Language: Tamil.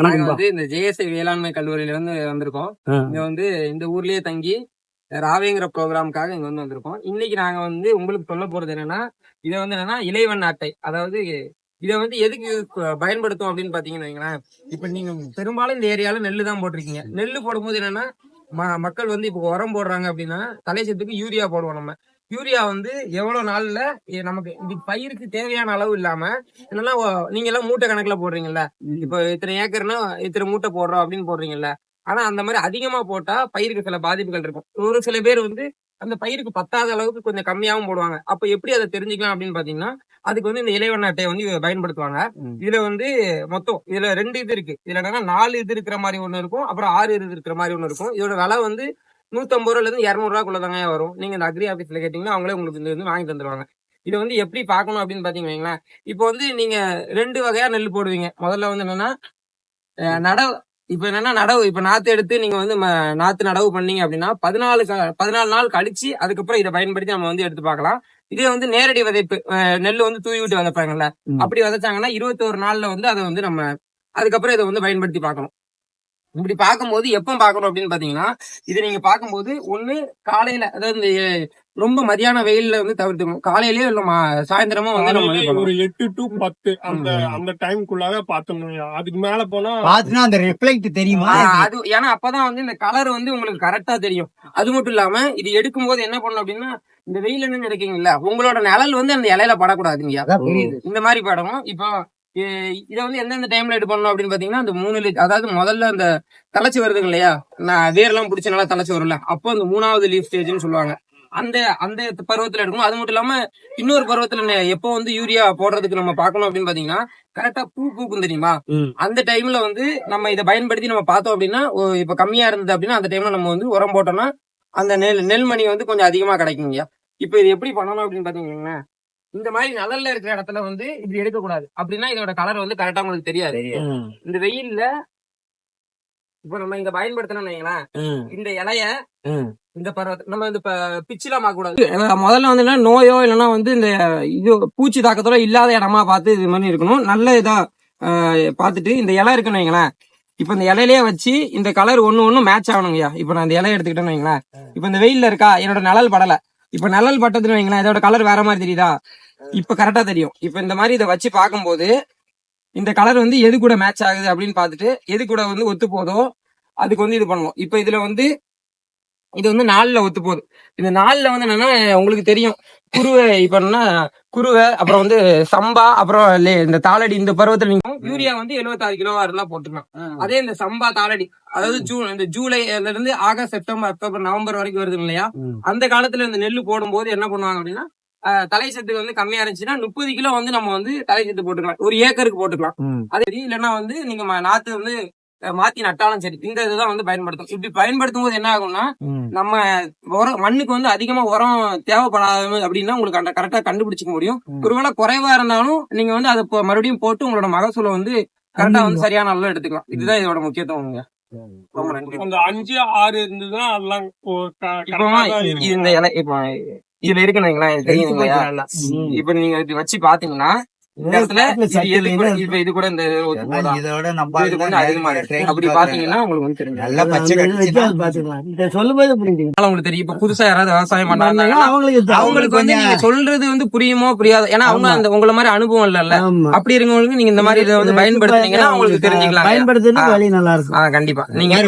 நாங்க. வந்து இந்த ஜேஎஸ்ஐ வேளாண்மை கல்லூரியில இருந்து வந்திருக்கோம். இங்க வந்து இந்த ஊர்லயே தங்கி ராவேங்கிற ப்ரோக்ராமுக்காக இங்க வந்து வந்திருக்கோம். இன்னைக்கு நாங்க வந்து உங்களுக்கு சொல்ல போறது என்னன்னா இதை வந்து என்னன்னா இலைவன் அட்டை அதாவது இதை வந்து எதுக்கு பயன்படுத்தும் அப்படின்னு பாத்தீங்கன்னு வைங்களேன். இப்ப நீங்க பெரும்பாலும் இந்த ஏரியால நெல்லு தான் போட்டிருக்கீங்க. நெல்லு போடும்போது என்னன்னா மக்கள் வந்து இப்போ உரம் போடுறாங்க அப்படின்னா தலைச்சத்துக்கு யூரியா போடுவோம் நம்ம. யூரியா வந்து எவ்வளவு நாள்ல நமக்கு இது பயிருக்கு தேவையான அளவு இல்லாம என்னன்னா நீங்க எல்லாம் மூட்டை கணக்குல போடுறீங்கல்ல. இப்போ இத்தனை ஏக்கர்னா இத்தனை மூட்டை போடுறோம் அப்படின்னு போடுறீங்கல்ல. ஆனா அந்த மாதிரி அதிகமா போட்டா பயிருக்கு சில பாதிப்புகள் இருக்கும். ஒரு சில பேர் வந்து அந்த பயிருக்கு பத்தாத அளவுக்கு கொஞ்சம் கம்மியாவும் போடுவாங்க. அப்ப எப்படி அதை தெரிஞ்சுக்கலாம் அப்படின்னு பாத்தீங்கன்னா அதுக்கு வந்து இந்த இலைவண்ண அட்டையை வந்து பயன்படுத்துவாங்க. இதுல வந்து மொத்தம் இதுல ரெண்டு இது இருக்கு. இதுல என்னன்னா நாலு இது இருக்கிற மாதிரி ஒண்ணு இருக்கும். அப்புறம் ஆறு இது இருக்கிற மாதிரி ஒண்ணு இருக்கும். இதோட விலை வந்து நூத்தம்பது ரூபால இருந்து இருநூறு ரூபாக்குள்ள தாங்க வரும். நீங்க இந்த அக்ரி ஆபீஸ்ல கேட்டீங்கன்னா அவங்களே உங்களுக்கு இந்த வந்து வாங்கி தந்துருவாங்க. இதை வந்து எப்படி பார்க்கணும் அப்படின்னு பாத்தீங்கன்னா வைங்களேன், இப்போ வந்து நீங்க ரெண்டு வகையா நெல் போடுவீங்க. முதல்ல வந்து என்னன்னா நடவு இப்ப என்னன்னா நடவு இப்ப நாத்து எடுத்து நீங்க வந்து ம- நாத்து நடவு பண்ணீங்க அப்படின்னா பதினாலு க- பதினாலு நாள் கழிச்சு அதுக்கப்புறம் இதை பயன்படுத்தி நம்ம வந்து எடுத்து பார்க்கலாம். இதே வந்து நேரடி விதைப்பு நெல்லு வந்து தூவி விட்டு விதைப்பாங்கல்ல. அப்படி விதைச்சாங்கன்னா இருபத்தோரு நாள்ல வந்து அதை வந்து நம்ம அதுக்கப்புறம் இதை வந்து பயன்படுத்தி பார்க்கணும். இப்படி பார்க்கும்போது எப்போ பார்க்கணும் அப்படின்னு பாத்தீங்கன்னா இது நீங்க பார்க்கும்போது ஒண்ணு காலையில அதாவது ரொம்ப மதியான வெயில்ல வந்து தவிர்த்துக்கணும். காலையிலயோ இல்ல மா- சாயந்தரமா வந்து நம்ம. ஒரு எட்டு டு பத்து அந்த. அந்த டைம்குள்ளாக பார்த்தோம் அதுக்கு மேல போனா பாத்துனா அந்த ரிஃப்ளெக்ட் தெரியுமா? அது ஏன்னா அப்பதான் வந்து இந்த கலர் வந்து உங்களுக்கு கரெக்டா தெரியும். அது மட்டும் இல்லாம இது எடுக்கும் போது என்ன பண்ணணும் அப்படின்னா இந்த வெயில் என்ன எடுக்கீங்கல்ல உங்களோட நிழல் வந்து அந்த இலையில படக்கூடாதுங்க இந்த மாதிரி படணும். இப்போ இதை வந்து எந்தெந்த டைம்ல எடு பண்ணணும் அப்படின்னு பாத்தீங்கன்னா அந்த மூணு லீஃப் அதாவது முதல்ல அந்த தலைச்சு வருதுங்க இல்லையா? நான் வேர்லாம் பிடிச்ச நல்லா தலைச்சு வரும்ல. அப்போ அந்த மூணாவது லீஃப் ஸ்டேஜ்னு சொல்லுவாங்க. அந்த அந்த பருவத்துல எடுக்கணும். அது மட்டும் இல்லாம இன்னொரு பருவத்துல எப்போ வந்து யூரியா போடுறதுக்கு நம்ம பார்க்கணும் அப்படின்னு பாத்தீங்கன்னா கரெக்டா பூ பூக்கும் தெரியுமா. அந்த டைம்ல வந்து நம்ம இதை பயன்படுத்தி நம்ம பார்த்தோம் அப்படின்னா இப்ப கம்மியா இருந்தது அப்படின்னா அந்த டைம்ல நம்ம வந்து உரம் போட்டோம்னா அந்த நெல் நெல்மணி வந்து கொஞ்சம் அதிகமா கிடைக்குங்க இப்ப இது எப்படி பண்ணணும் அப்படின்னு பாத்தீங்கன்னா இந்த மாதிரி நிழல்ல இருக்கிற இடத்துல வந்து இப்படி எடுக்கக்கூடாது. அப்படின்னா இதோட கலர் வந்து கரெக்டா உங்களுக்கு தெரியாது. ம். இந்த வெயில்ல இப்ப நம்ம இங்க பயன்படுத்தணும்னு. இந்த இலைய. இந்த பருவத்தை நம்ம இந்த ப- பிச்சிலாம் பார்க்க கூடாது முதல்ல வந்து என்ன நோயோ இல்லைன்னா வந்து இந்த இது பூச்சி தாக்கத்தோட இல்லாத இடமா பார்த்து இது மாதிரி இருக்கணும். நல்ல இதா பார்த்துட்டு இந்த இலை இருக்குன்னு வைங்களேன் இப்ப இந்த இலையிலேயே வச்சு இந்த கலர் ஒண்ணு ஒண்ணு மேட்ச் ஆகணுங்கய்யா. இப்ப நான் இந்த இலையை எடுத்துக்கிட்டேன்னு வைங்களேன் இப்ப இந்த வெயில்ல இருக்கா? என்னோட நிழல் படல. இப்ப நிழல் பட்டதுன்னு வைங்களேன் இதோட கலர் வேற மாதிரி தெரியுதா? இப்ப கரெக்டா தெரியும். இப்ப இந்த மாதிரி இதை வச்சு பார்க்கும்போது இந்த கலர் வந்து எது கூட மேட்ச் ஆகுது அப்படின்னு பார்த்துட்டு எது கூட வந்து ஒத்து போதோ அதுக்கு வந்து இது பண்ணணும் இப்ப இதுல வந்து இது வந்து நாலுல ஒத்து போகுது. இந்த நாலுல வந்து என்னன்னா உங்களுக்கு தெரியும். குருவை இப்ப குருவை அப்புறம் வந்து சம்பா அப்புறம் இந்த தாளடி இந்த பருவத்துல நீங்க யூரியா வந்து 76 கிலோவா இருந்தா போட்டுக்கலாம். அதே இந்த சம்பா தாளடி அதாவது ஜூன் இந்த ஜூலைல இருந்து ஆகஸ்ட் செப்டம்பர் அக்டோபர் நவம்பர் வரைக்கும் வருது இல்லையா. அந்த காலத்துல இந்த நெல்லு போடும்போது என்ன பண்ணுவாங்க அப்படின்னா தலை சத்து வந்து கம்மியா இருந்துச்சுன்னா முப்பது கிலோ வந்து நம்ம வந்து தலை சத்து போட்டுக்கலாம். ஒரு ஏக்கருக்கு போட்டுக்கலாம். அதே இல்லைன்னா வந்து நீங்க நாத்து வந்து மாத்தி நட்டாலும் சரி இந்த இதுதான் வந்து பயன்படுத்தும் இப்படி பயன்படுத்தும் போது என்ன ஆகும்னா. நம்ம உரம் மண்ணுக்கு வந்து அதிகமா உரம் தேவைப்படாது அப்படின்னா உங்களுக்கு அந்த கரெக்டா கண்டுபிடிச்சிக்க முடியும். ஒருவேளை குறைவா இருந்தாலும் நீங்க வந்து அதை மறுபடியும் போட்டு உங்களோட மகசூலை வந்து கரெக்டா வந்து சரியான அளவு எடுத்துக்கலாம். இதுதான் இதோட முக்கியத்துவம் ரொம்ப நன்றி. அந்த அஞ்சு ஆறு இருந்ததுன்னா அதெல்லாம். இந்த இலை இப்போ இதுல இருக்குன்னு தெரியும். இப்ப நீங்க இது வச்சு பாத்தீங்கன்னா இல்லை. புதுசா யாராவது விவசாயம் பண்றாங்க அவங்களுக்கு வந்து நீங்க சொல்றது வந்து புரியுமோ புரியாது. ஏன்னா அவங்க. அந்த உங்கள மாதிரி அனுபவம் ஆமா. அப்படி இருக்கவங்களுக்கு நீங்க இந்த மாதிரி இதை வந்து பயன்படுத்துனீங்கன்னா அவங்களுக்கு தெரிஞ்சுக்கலாம் பயன்படுத்தினா வழி நல்லா இருக்கும். கண்டிப்பா. நீங்க